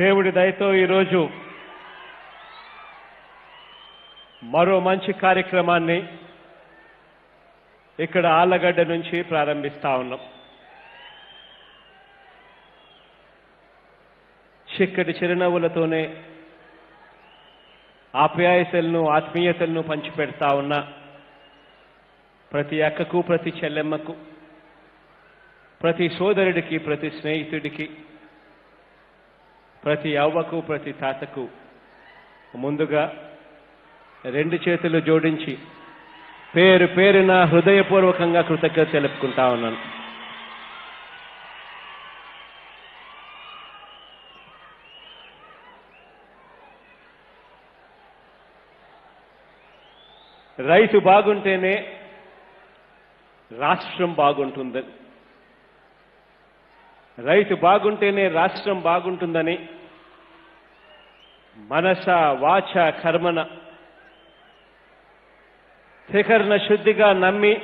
దేవుడి దయతో ఈరోజు మరో మంచి కార్యక్రమాన్ని ఇక్కడ ఆళ్ళగడ్డ నుంచి ప్రారంభిస్తా ఉన్నాం. చిక్కటి చిరునవ్వులతోనే ఆప్యాయతలను ఆత్మీయతలను పంచిపెడతా ఉన్న ప్రతి అక్కకు ప్రతి చెల్లెమ్మకు ప్రతి సోదరుడికి ప్రతి స్నేహితుడికి ప్రతి అవ్వకు ప్రతి తాతకు ముందుగా రెండు చేతులు జోడించి పేరు పేరున హృదయపూర్వకంగా కృతజ్ఞత తెలుపుకుంటా ఉన్నాను. రైతు బాగుంటేనే రాష్ట్రం బాగుంటుందని రైతు బాగుంటేనే రాష్ట్రం బాగుంటుందని మనస వాచ కర్మన. త్రికరణ శుద్ధిగా నమ్మి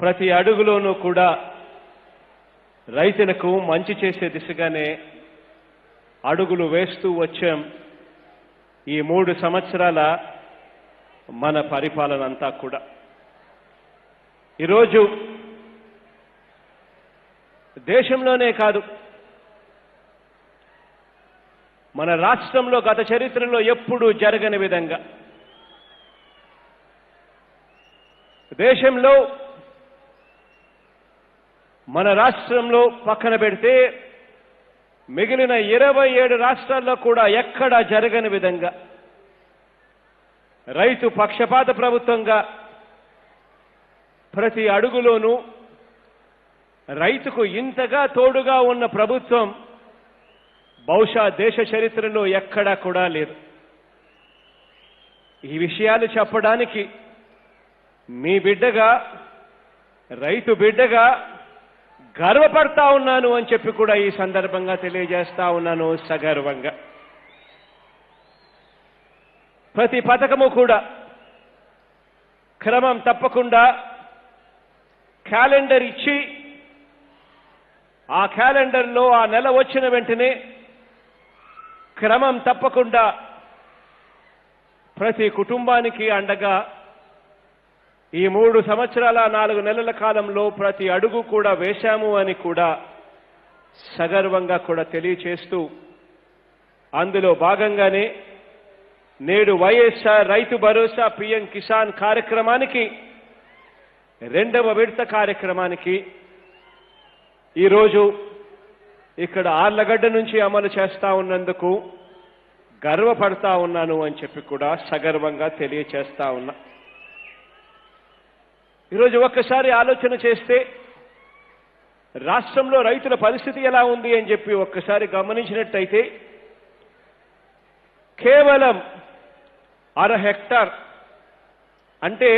ప్రతి అడుగులోనూ కూడా రైతులకు మంచి చేసే దిశగానే అడుగులు వేస్తూ వచ్చాం ఈ మూడు సంవత్సరాల మన పరిపాలన అంతా కూడా. ఈరోజు దేశంలోనే కాదు మన రాష్ట్రంలో గత చరిత్రలో ఎప్పుడూ జరగని విధంగా. దేశంలో మన రాష్ట్రంలో పక్కన పెడితే మిగిలిన ఇరవై ఏడు రాష్ట్రాల్లో కూడా ఎక్కడా జరగని విధంగా. రైతు పక్షపాత ప్రభుత్వంగా ప్రతి అడుగులోనూ రైతుకు ఇంతగా తోడుగా ఉన్న ప్రభుత్వం బహుశా దేశ చరిత్రలో ఎక్కడా కూడా లేదు. ఈ విషయాలు చెప్పడానికి మీ బిడ్డగా రైతు బిడ్డగా గర్వపడతా ఉన్నాను అని చెప్పి కూడా ఈ సందర్భంగా తెలియజేస్తా ఉన్నాను సగర్వంగా. ప్రతి పథకము కూడా క్రమం తప్పకుండా క్యాలెండర్ ఇచ్చి ఆ క్యాలెండర్లో ఆ నెల వచ్చిన వెంటనే క్రమం తప్పకుండా ప్రతి కుటుంబానికి అండగా ఈ మూడు సంవత్సరాల నాలుగు నెలల కాలంలో ప్రతి అడుగు కూడా వేశాము అని కూడా సగర్వంగా కూడా తెలియచేస్తూ అందులో భాగంగానే నేడు వైఎస్ఆర్ రైతు భరోసా పిఎం కిసాన్ కార్యక్రమానికి రెండవ విడత కార్యక్రమానికి ఈరోజు ఇక్కడ ఆర్లగడ్డ నుంచి అమలు చేస్తా ఉన్నందుకు గర్వపడతా ఉన్నాను అని చెప్పి కూడా సగర్వంగా తెలియచేస్తా ఉన్నా. ఈరోజు ఒక్కసారి ఆలోచన చేస్తే రాష్ట్రంలో రైతుల పరిస్థితి ఎలా ఉంది అని చెప్పి ఒక్కసారి గమనించినట్టయితే కేవలం అర హెక్టార్ అంటే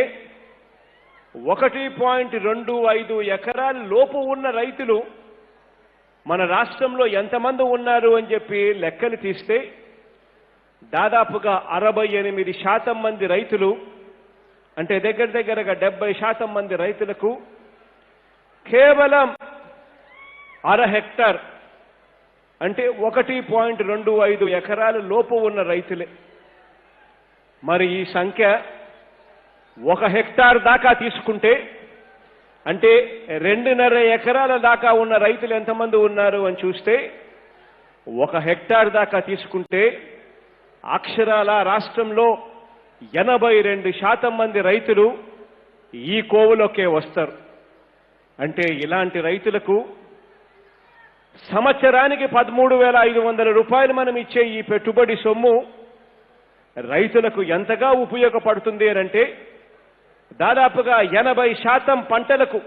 ఒకటి పాయింట్ రెండు ఐదు ఎకరాల లోపు ఉన్న రైతులు మన రాష్ట్రంలో ఎంతమంది ఉన్నారు అని చెప్పి లెక్కలు తీస్తే దాదాపుగా అరవై ఎనిమిది శాతం మంది రైతులు అంటే దగ్గర దగ్గరగా డెబ్బై శాతం మంది రైతులకు కేవలం అర హెక్టార్ అంటే ఒకటి పాయింట్ రెండు ఐదు ఎకరాల లోపు ఉన్న రైతులే. మరి ఈ సంఖ్య ఒక హెక్టార్ దాకా తీసుకుంటే అంటే రెండున్నర ఎకరాల దాకా ఉన్న రైతులు ఎంతమంది ఉన్నారు అని చూస్తే ఒక హెక్టార్ దాకా తీసుకుంటే అక్షరాల రాష్ట్రంలో ఎనభై రెండు శాతం మంది రైతులు ఈ కోవులోకే వస్తారు. అంటే ఇలాంటి రైతులకు సంవత్సరానికి పదమూడు వేల ఐదు వందల రూపాయలు మనం ఇచ్చే ఈ పెట్టుబడి సొమ్ము రైతులకు ఎంతగా ఉపయోగపడుతుంది అంటే దాదాపుగా ఎనభై శాతం పంటలకు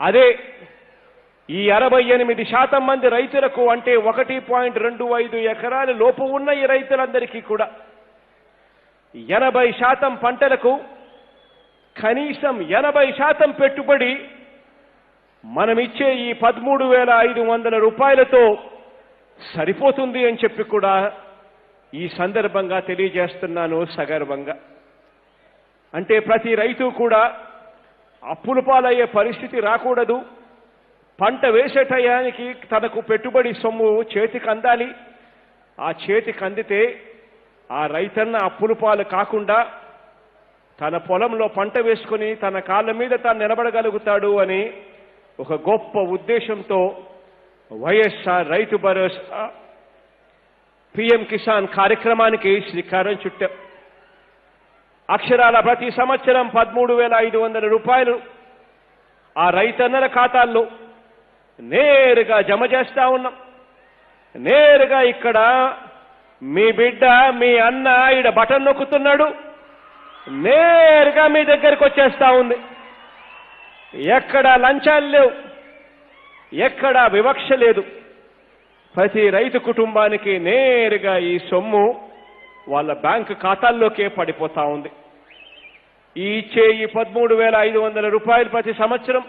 అదే ఈ అరవై ఎనిమిది శాతం మంది రైతులకు అంటే ఒకటి పాయింట్ రెండు ఐదు ఎకరాల లోపు ఉన్న ఈ రైతులందరికీ కూడా. ఎనభై శాతం పంటలకు కనీసం ఎనభై శాతం పెట్టుబడి మనమిచ్చే ఈ పదమూడు వేల ఐదు వందల రూపాయలతో సరిపోతుంది అని చెప్పి కూడా ఈ సందర్భంగా తెలియజేస్తున్నాను సగర్వంగా. అంటే ప్రతి రైతు కూడా అప్పుల పాలయ్యే పరిస్థితి రాకూడదు. పంట వేసే టయానికి తనకు పెట్టుబడి సొమ్ము చేతికి అందాలి. ఆ చేతికి అందితే ఆ రైతన్న అప్పుల పాలు కాకుండా తన పొలంలో పంట వేసుకుని తన కాళ్ళ మీద తాను నిలబడగలుగుతాడు అని ఒక గొప్ప ఉద్దేశంతో వైఎస్ఆర్ రైతు భరోసా పిఎం కిసాన్ కార్యక్రమానికి శ్రీకారం చుట్టాం. అక్షరాల ప్రతి సంవత్సరం పదమూడు వేల ఐదు వందల రూపాయలు ఆ రైతన్నల ఖాతాల్లో నేరుగా జమ చేస్తా ఉన్నాం. నేరుగా ఇక్కడ మీ బిడ్డ మీ అన్న ఈడ బటన్ నొక్కుతున్నాడు. నేరుగా మీ దగ్గరికి వచ్చేస్తా ఉంది. ఎక్కడ లంచాలు లేవు. ఎక్కడ వివక్ష లేదు. ప్రతి రైతు కుటుంబానికి నేరుగా ఈ సొమ్ము వాళ్ళ బ్యాంకు ఖాతాల్లోకే పడిపోతా ఉంది. ఈ ఇచ్చే ఈ పదమూడు వేల ఐదు వందల రూపాయలు ప్రతి సంవత్సరం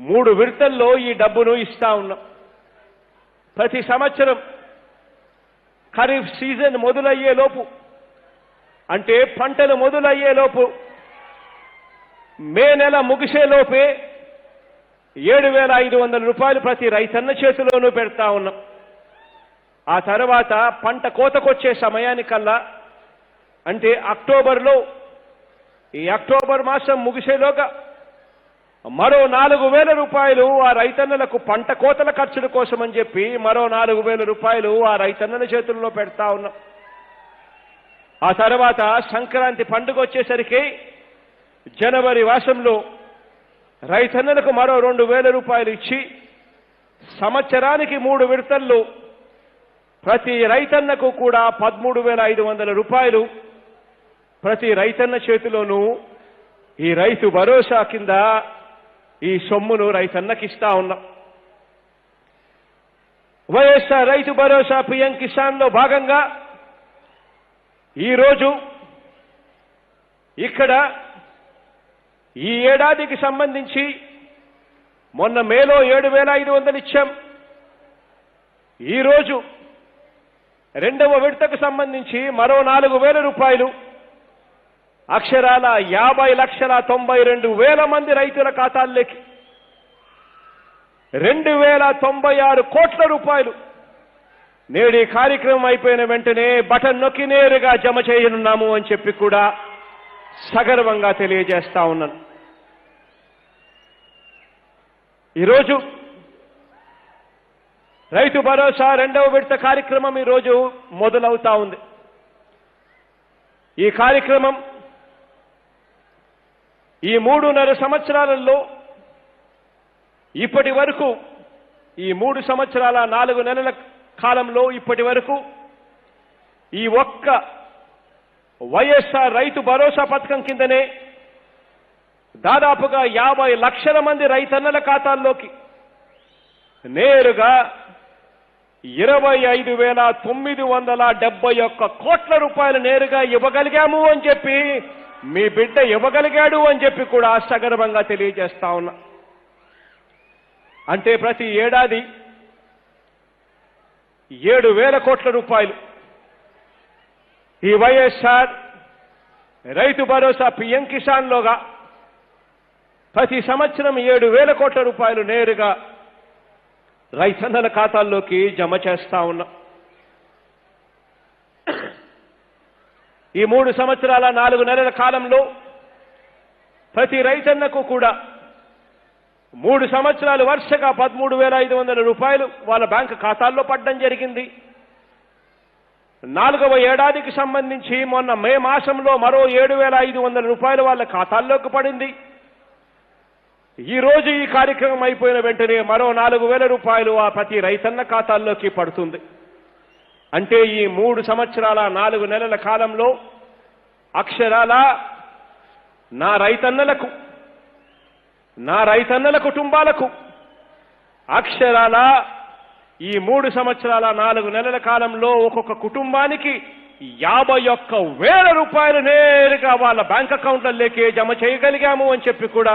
మూడు విడతల్లో ఈ డబ్బును ఇస్తా ఉన్నాం. ప్రతి సంవత్సరం ఖరీఫ్ సీజన్ మొదలయ్యే లోపు అంటే పంటలు మొదలయ్యే లోపు మే నెల ముగిసే లోపే ఏడు వేల ఐదు వందల రూపాయలు ప్రతి రైతన్న చేతిలోనూ పెడతా ఉన్నాం. ఆ తర్వాత పంట కోతకొచ్చే సమయానికల్లా అంటే అక్టోబర్లో ఈ అక్టోబర్ మాసం ముగిసేలోగా మరో నాలుగు వేల రూపాయలు ఆ రైతన్నలకు పంట కోతల ఖర్చుల కోసం అని చెప్పి మరో నాలుగు వేల రూపాయలు ఆ రైతన్నల చేతుల్లో పెడతా ఉన్నాం. ఆ తర్వాత సంక్రాంతి పండుగ వచ్చేసరికి జనవరి మాసంలో రైతన్నలకు మరో రెండు వేల రూపాయలు ఇచ్చి సంవత్సరానికి మూడు విడతల్లో ప్రతి రైతన్నకు కూడా పదమూడు వేల ఐదు వందల రూపాయలు. ప్రతి రైతన్న చేతిలోనూ ఈ రైతు భరోసా కింద ఈ సొమ్మును రైతన్నకి ఇస్తా ఉన్నాం. వైఎస్ఆర్ రైతు భరోసా పిఎం కిసాన్లో భాగంగా ఈరోజు ఇక్కడ ఈ ఏడాదికి సంబంధించి మొన్న మేలో ఏడు వేల ఐదు వందలు ఇచ్చాం. ఈరోజు రెండవ విడతకు సంబంధించి మరో నాలుగు వేల రూపాయలు. అక్షరాల యాభై లక్షల తొంభై రెండు వేల మంది రైతుల ఖాతాల్లోకి. రెండు వేల తొంభై ఆరు కోట్ల రూపాయలు. నేడు ఈ కార్యక్రమం అయిపోయిన వెంటనే బటన్ నొక్కి నేరుగా జమ చేయనున్నాము అని చెప్పి కూడా సగర్వంగా తెలియజేస్తా ఉన్నాను. ఈరోజు రైతు భరోసా రెండవ విడత కార్యక్రమం ఈరోజు మొదలవుతా ఉంది. ఈ కార్యక్రమం ఈ మూడున్నర సంవత్సరాలలో ఇప్పటి వరకు ఈ మూడు సంవత్సరాల నాలుగు నెలల కాలంలో ఇప్పటి వరకు ఈ ఒక్క వైఎస్ఆర్ రైతు భరోసా పథకం కిందనే దాదాపుగా యాభై లక్షల మంది రైతన్నల ఖాతాల్లోకి నేరుగా ఇరవై ఐదు వేల తొమ్మిది వందల డెబ్బై ఒక్క కోట్ల రూపాయలు నేరుగా ఇవ్వగలిగాము అని చెప్పి మీ బిడ్డ ఇవ్వగలిగాడు అని చెప్పి కూడా సగర్వంగా తెలియజేస్తా ఉన్నా. అంటే ప్రతి ఏడాది ఏడు వేల కోట్ల రూపాయలు. ఈ వైఎస్ఆర్ రైతు భరోసా పిఎం కిసాన్లోగా ప్రతి సంవత్సరం ఏడు వేల కోట్ల రూపాయలు నేరుగా రైతన్నల ఖాతాల్లోకి జమ చేస్తా ఉన్నాం. ఈ మూడు సంవత్సరాల నాలుగు నెలల కాలంలో ప్రతి రైతన్నకు కూడా మూడు సంవత్సరాలు వరుసగా పదమూడు వేల ఐదు వందల రూపాయలు వాళ్ళ బ్యాంకు ఖాతాల్లో పడడం జరిగింది. నాలుగవ ఏడాదికి సంబంధించి మొన్న మే మాసంలో మరో ఏడు వేల ఐదు వందల రూపాయలు వాళ్ళ ఖాతాల్లోకి పడింది. ఈ రోజు ఈ కార్యక్రమం అయిపోయిన వెంటనే మరో నాలుగు వేల రూపాయలు ఆ ప్రతి రైతన్న ఖాతాల్లోకి పడుతుంది. అంటే ఈ మూడు సంవత్సరాల నాలుగు నెలల కాలంలో అక్షరాల నా రైతన్నలకు నా రైతన్నల కుటుంబాలకు అక్షరాల ఈ మూడు సంవత్సరాల నాలుగు నెలల కాలంలో ఒక్కొక్క కుటుంబానికి యాభై ఒక్క వేల రూపాయలు నేరుగా వాళ్ళ బ్యాంక్ అకౌంట్లలోకి జమ చేయగలిగాము అని చెప్పి కూడా